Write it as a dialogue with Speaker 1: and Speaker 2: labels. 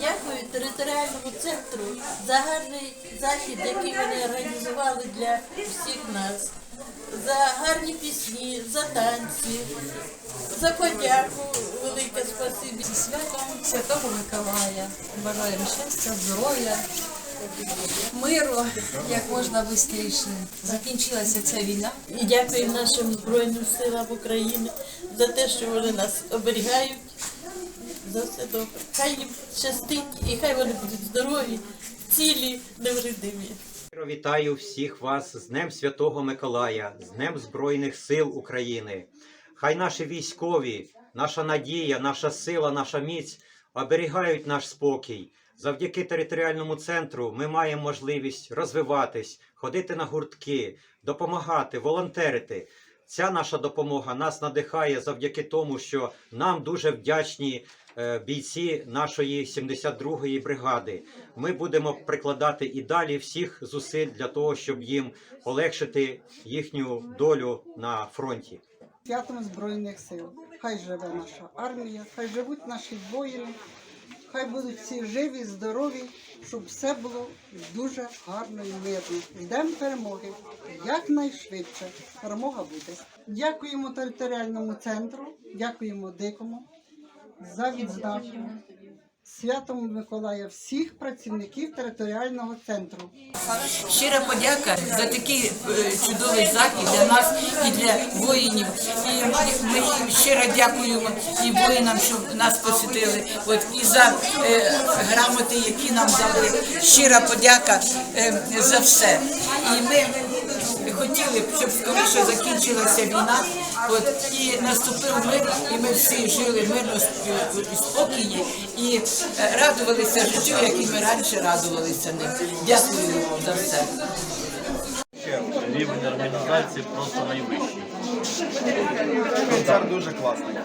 Speaker 1: Дякую територіальному центру за гарний захід, який вони організували для всіх нас. За гарні пісні, за танці, за подяку велике спасибі.
Speaker 2: Зі святом Святого Миколая. Бажаємо щастя, здоров'я, миру як можна швидше. Закінчилася ця війна.
Speaker 1: І дякую нашим Збройним силам України за те, що вони нас оберігають. За все добре. Хай їм щастить і хай вони будуть здорові, цілі, невредимі.
Speaker 3: Вітаю всіх вас з Днем Святого Миколая, з Днем Збройних сил України. Хай наші військові, наша надія, наша сила, наша міць оберігають наш спокій. Завдяки територіальному центру ми маємо можливість розвиватись, ходити на гуртки, допомагати, волонтерити. Ця наша допомога нас надихає завдяки тому, що нам дуже вдячні е, бійці нашої 72-ї бригади. Ми будемо прикладати і далі всіх зусиль для того, щоб їм полегшити їхню долю на фронті.
Speaker 4: святом Збройних сил. Хай живе наша армія, хай живуть наші воїни, хай будуть всі живі, здорові, щоб все було дуже гарно і мирно. Йдемо перемоги якнайшвидше. Перемога буде. Дякуємо територіальному центру, дякуємо дикому за відзнаку. Святом Миколая всіх працівників територіального центру.
Speaker 5: Щира подяка за такий е, чудовий захід для нас і для воїнів. І ми щиро дякуємо і воїнам, що нас посетили. От і за е, грамоти, які нам дали. Щира подяка е, за все. І ми хотіли, б, щоб скоріше закінчилася війна. От і наступив мир, і ми всі жили мирно і спокійні і е, радувалися життю, як і ми раніше радувалися ним. Дякую за все.
Speaker 6: рівень організації просто найвищий. Концерт дуже класний.